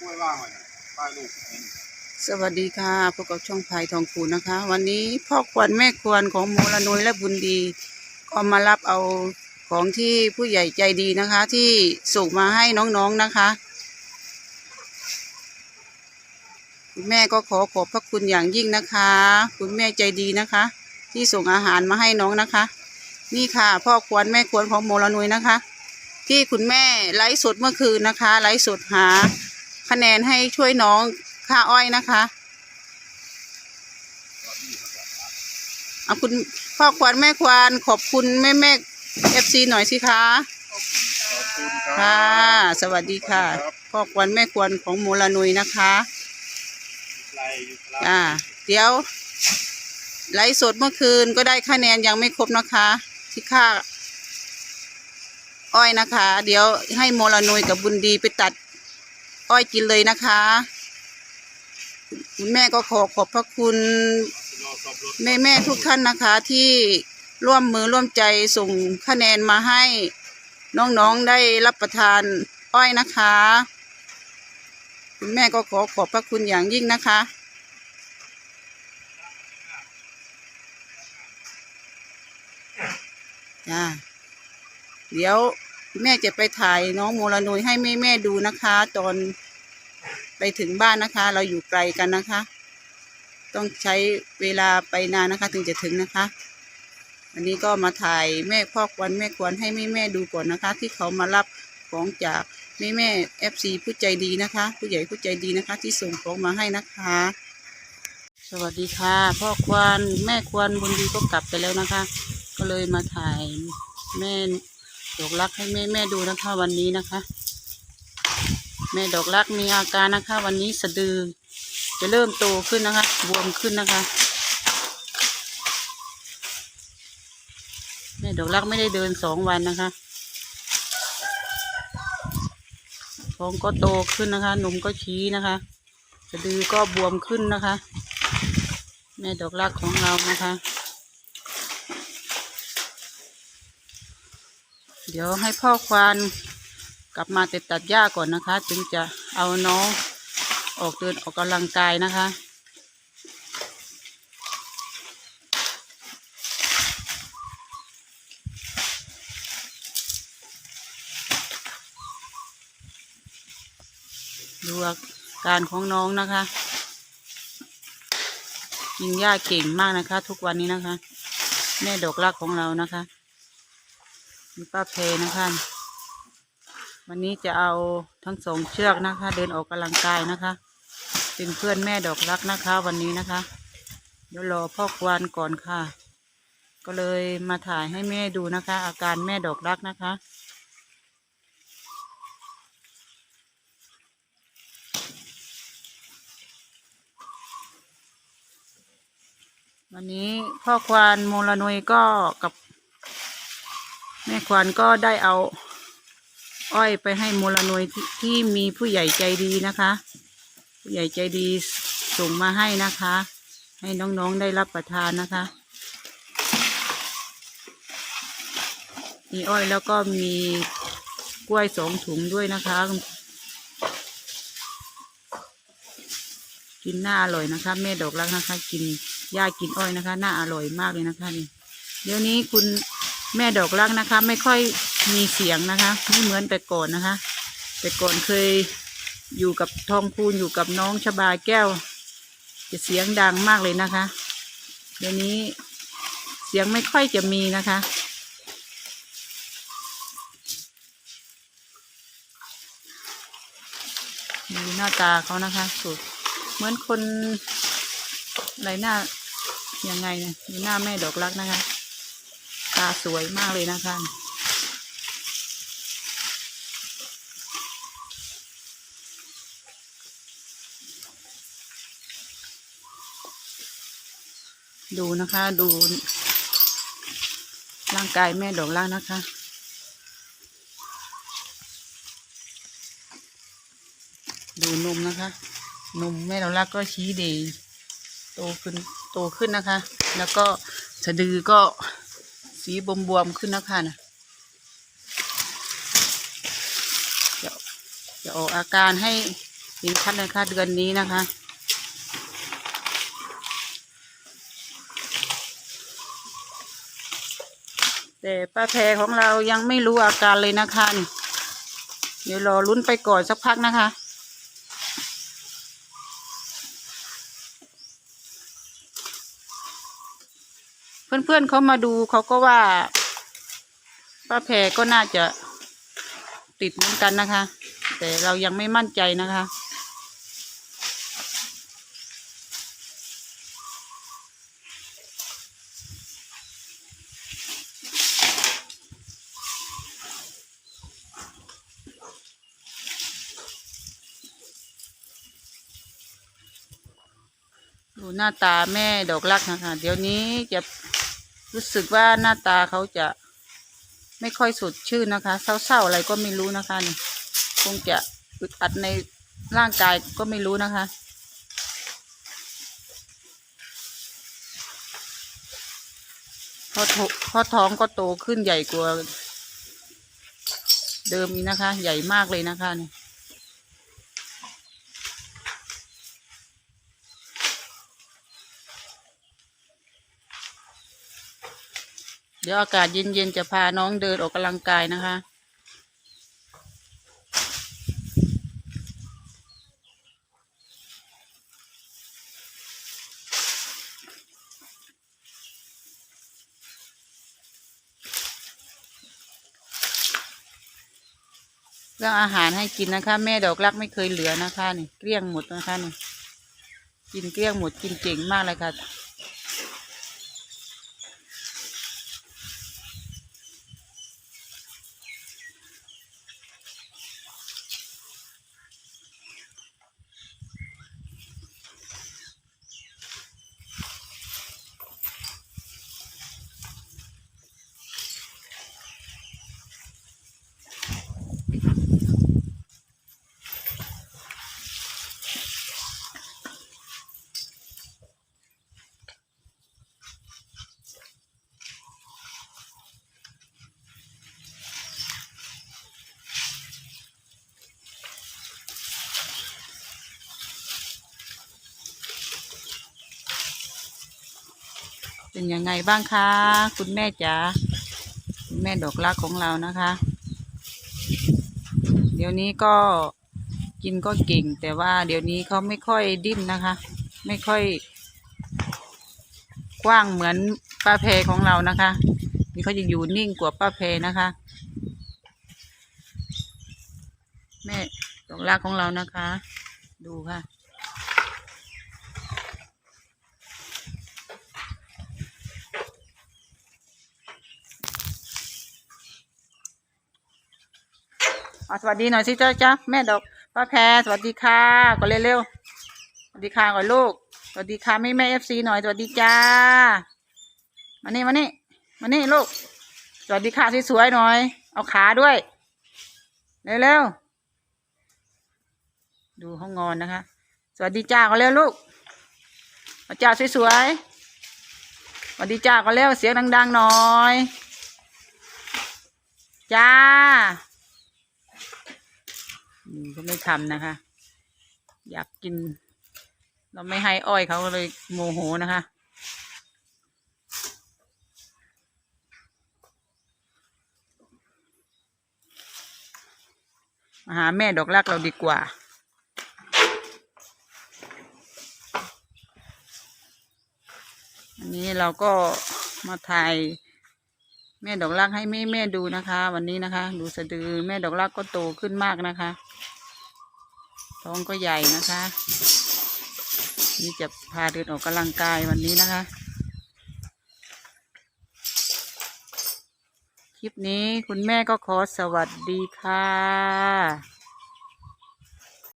กล้วยว่างไว้ป้ายลูกสวัสดีค่ะพบกับช่องพายทองคูณนะคะ วันนี้พ่อควรแม่ควรของโมลนุยและบุญดี ก็มารับเอาของที่ผู้ใหญ่ใจดีนะคะ ที่ส่งมาให้น้องๆนะคะคุณแม่ก็ขอขอบพระคุณอย่างยิ่งนะคะ คุณแม่ใจดีนะคะ ที่ส่งอาหารมาให้น้องนะคะ นี่ค่ะพ่อควรแม่ควรของโมลนุยนะคะ ที่คุณแม่ไลฟ์สดเมื่อคืนนะคะไลฟ์สดหา คะแนนให้ช่วยน้องค่าอ้อยนะคะเอาคุณพ่อควานแม่ควานขอบคุณแม่แม่เอฟซีหน่อยสิคะขอบคุณครัค่ะบสวัสดีค่ะ สวัสดีครับพ่อควานแม่ควรของโมลานุยนะคะไล่อยู่ครับอ่าเดี๋ยวไลฟ์สดเมื่อคืนก็ได้คะแนนยังไม่ครบนะคะ ที่ค่า อ้อยนะคะ เดี๋ยวให้โมลานุยกับบุญดีไปตัด อ้อยกินเลยนะคะ คุณแม่ก็ขอขอบพระคุณแม่แม่ทุกท่านนะคะ ที่ร่วมมือร่วมใจส่งคะแนนมาให้ น้องๆได้รับประทานอ้อยนะคะ คุณแม่ก็ขอขอบพระคุณอย่างยิ่งนะคะจ้าเดี๋ยว แม่จะไปถ่ายน้องโมลนุยให้แม่แม่ดูนะคะ ตอนไปถึงบ้านนะคะ เราอยู่ไกลกันนะคะ ต้องใช้เวลาไปนานนะคะ ถึงจะถึงนะคะ อันนี้ก็มาถ่ายแม่พ่อควันแม่ควรให้แม่แม่ดูก่อนนะคะ ที่เขามารับของจากแม่แม่เอฟซีผู้ใจดีนะคะ ผู้ใหญ่ผู้ใจดีนะคะ ที่ส่งของมาให้นะคะ สวัสดีค่ะ พ่อควรแม่ควรบุญดีก็กลับไปแล้วนะคะ ก็เลยมาถ่ายแม่ ดอกรักให้แม่แม่ดูนะคะวันนี้นะคะ แม่ดอกรักมีอาการนะคะ วันนี้สะดือ จะเริ่มโตขึ้นนะคะ บวมขึ้นนะคะ แม่ดอกรักไม่ได้เดินสองวันนะคะท้องก็โตขึ้นนะคะ นมก็ชี้นะคะ สะดือก็บวมขึ้นนะคะ แม่ดอกรักของเรานะคะ เดี๋ยวให้พ่อควานกลับมาแต่ตัดหญ้าก่อนนะคะ จึงจะเอาน้องออกเดินออกกำลังกายนะคะดูอาการของน้องนะคะ กินหญ้าเก่งมากนะคะ ทุกวันนี้นะคะ แม่ดอกรักของเรานะคะ มีป้าเพนะคะวันนี้จะเอาทั้งสองเชือกนะคะ เดินออกกำลังกายนะคะ เป็นเพื่อนแม่ดอกรักนะคะ วันนี้นะคะ เดี๋ยวรอพ่อควานก่อนค่ะ ก็เลยมาถ่ายให้แม่ดูนะคะ อาการแม่ดอกรักนะคะวันนี้พ่อควานโมลนุยก็กับ ม่ควานก็ได้เอา อ้อยไปให้มูลนวยทที่มีผู้ใหญ่ใจดีนะคะ ผู้ใหญ่ใจดีส่งมาให้นะคะ ให้น้องๆได้รับประทานนะคะมีอ้อยแล้วก็มีกล้วยสองถุงด้วยนะคะ กินหน่าอร่อยนะคะแม่ดอกรักนะคะ กินหญ้ากินอ้อยนะคะหน่าอร่อยมากเลยนะคะนี่เดี๋ยวนี้คุณ แม่ดอกรักนะคะ ไม่ค่อยมีเสียงนะคะ ไม่เหมือนแต่ก่อนนะคะ แต่ก่อนเคยอยู่กับทองพูนอยู่กับน้องชบาแก้ว จะเสียงดังมากเลยนะคะ เดี๋ยวนี้เสียงไม่ค่อยจะมีนะคะ ดูหน้าตาเขานะคะสุดเหมือนคนอะไรหน้ายังไงเนี่ยหน้าแม่ดอกรักนะคะ ตาสวยมากเลยนะคะดูนะคะดูร่างกายแม่ดอกล่างนะคะ ดูนมนะคะ นมแม่ดอกล่างก็ชี้ดีโตขึ้นโตขึ้นนะคะ แล้วก็สะดือก็ สีบวมๆขึ้นนะคะนะจะจะออกอาการให้เห็นชัดเลยค่ะเดือนนี้นะคะ แต่ป้าแพรของเรายังไม่รู้อาการเลยนะคะ เดี๋ยวรอลุ้นไปก่อนสักพักนะคะ เพื่อนๆเขามาดูเขาก็ว่าป้าแพรก็น่าจะติดเหมือนกันนะคะ แต่เรายังไม่มั่นใจนะคะดูหน้าตาแม่ดอกรักนะคะ เดี๋ยวนี้จะ รู้สึกว่าหน้าตาเขาจะไม่ค่อยสดชื่นนะคะ เศร้าๆอะไรก็ไม่รู้นะคะนี่คงจะอึดอัดในร่างกายก็ไม่รู้นะคะ พอท้อพราะท้องก็โตขึ้นใหญ่กว่าเดิมอีกนะคะ ใหญ่มากเลยนะคะนี่ เดี๋ยวอากาศเย็นๆจะพาน้องเดินออกกำลังกายนะคะ เรื่องอาหารให้กินนะคะ แม่ดอกรักไม่เคยเหลือนะคะนี่เกลี้ยงหมดนะคะนี่กินเกลี้ยงหมดกินเก่งมากเลยค่ะ เป็นยังไงบ้างคะ คุณแม่จ๋าคุณแม่ดอกรักของเรานะคะ เดี๋ยวนี้ก็กินก็เก่ง แต่ว่าเดี๋ยวนี้เขาไม่ค่อยดิ้นนะคะ ไม่ค่อย กว้างเหมือนป้าเพของเรานะคะนี่เขาจะอยู่นิ่งกว่าป้าเพนะคะ แม่ดอกรักของเรานะคะ ดูค่ะ สวัสดีหน่อยสิเจ้าจ้าแม่ดอกป้าแพรสวัสดีค่ะก่อนเร็วๆสวัสดีค่ะก่อนลูก สวัสดีค่ะแม่แม่เอฟซีหน่อยสวัสดีจ้ามานี่มานี่มานี่ลูก สวัสดีค่ะสวยๆหน่อย เอาขาด้วย เร็วๆดูห้องงอนนะคะ สวัสดีจ้าก่อนเร็วลูกเอาจ้าสวยๆสวัสดีจ้าก่อนเร็วเสียงดัง ๆ หน่อย จ้า ก็ไม่ทำนะคะ อยากกิน เราไม่ให้อ้อยเขาก็เลยโมโหนะคะมาหาแม่ดอกรักเราดีกว่าอันนี้เราก็มาถ่าย แม่ดอกรักให้แม่แม่ดูนะคะ วันนี้นะคะ ดูสะดือแม่ดอกรักก็โตขึ้นมากนะคะ ท้องก็ใหญ่นะคะ นี่จะพาเดินออกกำลังกายวันนี้นะคะ คลิปนี้คุณแม่ก็ขอสวัสดีค่ะ